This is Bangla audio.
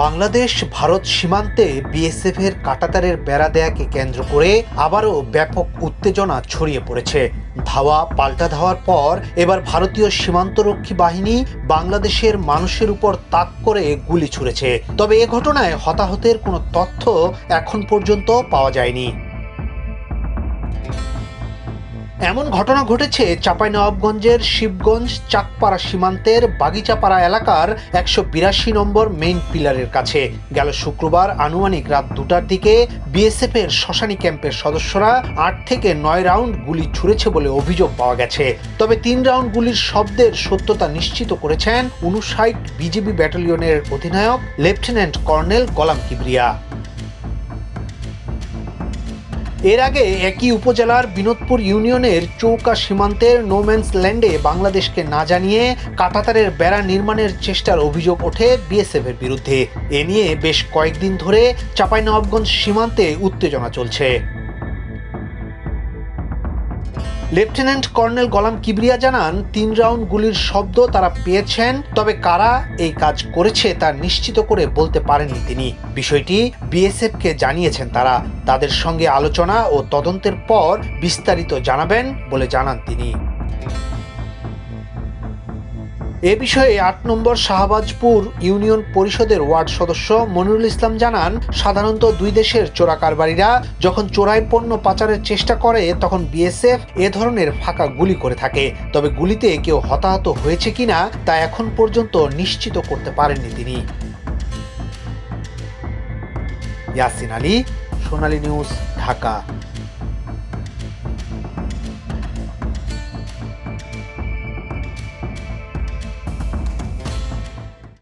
বাংলাদেশ, ভারত সীমান্তে বিএসএফ এর কাটাতারের বেড়া দেয়াকে কেন্দ্র করে আবারও ব্যাপক উত্তেজনা ছড়িয়ে পড়েছে। ধাওয়া পাল্টা ধাওয়ার পর এবার ভারতীয় সীমান্তরক্ষী বাহিনী বাংলাদেশের মানুষের উপর তাক করে গুলি ছুড়েছে। তবে এ ঘটনায় হতাহতের কোনো তথ্য এখন পর্যন্ত পাওয়া যায়নি। এমন ঘটনা ঘটেছে চাঁপাইনবাবগঞ্জের শিবগঞ্জ চাকপাড়া সীমান্তের বাগিচাপাড়া এলাকার একশো বিরাশি নম্বর মেইন পিলারের কাছে। গেল শুক্রবার আনুমানিক রাত দুটার দিকে বিএসএফ এর শ্মশানী ক্যাম্পের সদস্যরা আট থেকে নয় রাউন্ড গুলি ছুড়েছে বলে অভিযোগ পাওয়া গেছে। তবে তিন রাউন্ড গুলির শব্দের সত্যতা নিশ্চিত করেছেন উনষাট বিজিবি ব্যাটালিয়নের অধিনায়ক, লেফটেন্যান্ট কর্নেল গোলাম কিবরিয়া। এর আগে একই উপজেলার বিনোদপুর ইউনিয়নের চৌকা সীমান্তের নোম্যান্স ল্যান্ডে বাংলাদেশকে না জানিয়ে কাটাতারের বেড়া নির্মাণের চেষ্টার অভিযোগ ওঠে বিএসএফ এর বিরুদ্ধে। এ নিয়ে বেশ কয়েকদিন ধরে চাঁপাইনবাবগঞ্জ সীমান্তে উত্তেজনা চলছে। লেফটেন্যান্ট কর্নেল গোলাম কিবরিয়া জানান, তিন রাউন্ড গুলির শব্দ তারা পেয়েছেন, তবে কারা এই কাজ করেছে তা নিশ্চিত করে বলতে পারেননি তিনি। বিষয়টি বিএসএফকে জানিয়েছেন তারা। তাদের সঙ্গে আলোচনা ও তদন্তের পর বিস্তারিত জানাবেন বলে জানান তিনি। এ বিষয়ে আট নম্বর শাহবাজপুর ইউনিয়ন পরিষদের ওয়ার্ড সদস্য মনিরুল ইসলাম জানান, সাধারণত দুই দেশের চোরা কারবারিরা যখন চোরাই পণ্য পাচারের চেষ্টা করে, তখন বিএসএফ এ ধরনের ফাঁকা গুলি করে থাকে। তবে গুলিতে কেউ হতাহত হয়েছে কিনা, তা এখন পর্যন্ত নিশ্চিত করতে পারেননি তিনি। ইয়াসিন আলী, সোনালী নিউজ, ঢাকা।